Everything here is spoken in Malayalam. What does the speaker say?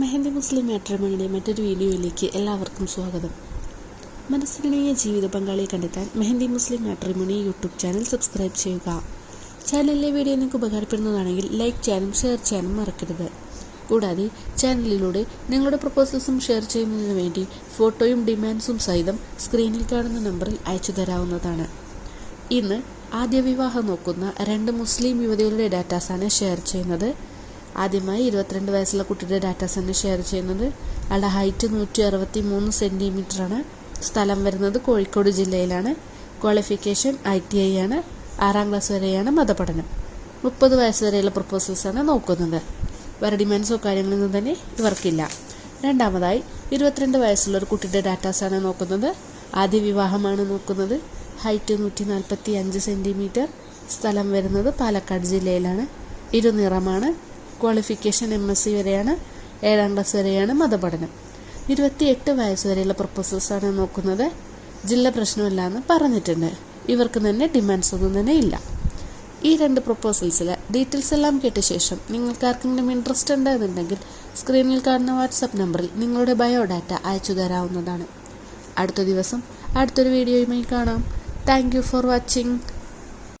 മെഹന്തി മുസ്ലിം മാട്രിമണിയുടെ മറ്റൊരു വീഡിയോയിലേക്ക് എല്ലാവർക്കും സ്വാഗതം. മനസ്സിലിണങ്ങിയ ജീവിത പങ്കാളിയെ കണ്ടെത്താൻ Mehandi Muslim matrimony YouTube channel subscribe ചെയ്യുക. ചാനലിലെ വീഡിയോ നിങ്ങൾക്ക് ഉപകാരപ്പെടുന്നതാണെങ്കിൽ ലൈക്ക് ചെയ്യാനും ഷെയർ ചെയ്യാനും മറക്കരുത്. കൂടാതെ ചാനലിലൂടെ നിങ്ങളുടെ പ്രപ്പോസൽസും ഷെയർ ചെയ്യുന്നതിന് വേണ്ടി ഫോട്ടോയും ഡിമാൻഡ്സും സഹിതം സ്ക്രീനിൽ കാണുന്ന നമ്പറിൽ അയച്ചു തരാവുന്നതാണ്. ഇന്ന് ആദ്യ വിവാഹം നോക്കുന്ന രണ്ട് മുസ്ലിം യുവതികളുടെ ഡാറ്റാസാണ് ഷെയർ ചെയ്യുന്നത്. ആദ്യമായി ഇരുപത്തിരണ്ട് വയസ്സുള്ള കുട്ടിയുടെ ഡാറ്റാസാണ് ഷെയർ ചെയ്യുന്നത്. അയാളുടെ ഹൈറ്റ് നൂറ്റി അറുപത്തി മൂന്ന് സെന്റിമീറ്ററാണ് സ്ഥലം വരുന്നത് കോഴിക്കോട് ജില്ലയിലാണ്. ക്വാളിഫിക്കേഷൻ ഐ ടി ഐ ആണ്. ആറാം ക്ലാസ് വരെയാണ് മതപഠനം. മുപ്പത് വയസ്സ് വരെയുള്ള പ്രപ്പോസൽസാണ് നോക്കുന്നത്. വേറെ ഡിമാൻഡ്സോ കാര്യങ്ങളൊന്നും തന്നെ ഇവർക്കില്ല. രണ്ടാമതായി ഇരുപത്തിരണ്ട് വയസ്സുള്ള ഒരു കുട്ടിയുടെ ഡാറ്റാസാണ് നോക്കുന്നത്. ആദ്യ വിവാഹമാണ് നോക്കുന്നത്. ഹൈറ്റ് നൂറ്റി നാൽപ്പത്തി അഞ്ച് സെന്റിമീറ്റർ സ്ഥലം വരുന്നത് പാലക്കാട് ജില്ലയിലാണ്. ഇരുനിറമാണ്. ക്വാളിഫിക്കേഷൻ എം എസ് സി വരെയാണ് ഏഴാം ക്ലാസ് വരെയാണ് മതപഠനം. ഇരുപത്തിയെട്ട് വയസ്സ് വരെയുള്ള പ്രപ്പോസൽസാണ് നോക്കുന്നത്. ജില്ല പ്രശ്നമില്ല എന്ന് പറഞ്ഞിട്ടുണ്ട്. ഇവർക്ക് തന്നെ ഡിമാൻഡ്സ് ഒന്നും തന്നെ ഇല്ല. ഈ രണ്ട് പ്രപ്പോസൽസിൽ ഡീറ്റെയിൽസ് എല്ലാം കേട്ട ശേഷം നിങ്ങൾക്ക് ആർക്കെങ്കിലും ഇൻട്രസ്റ്റ് ഉണ്ടെന്നുണ്ടെങ്കിൽ സ്ക്രീനിൽ കാണുന്ന വാട്സപ്പ് നമ്പറിൽ നിങ്ങളുടെ ബയോഡാറ്റ അയച്ചു തരാവുന്നതാണ്. അടുത്ത ദിവസം അടുത്തൊരു വീഡിയോയുമായി കാണാം. Thank for watching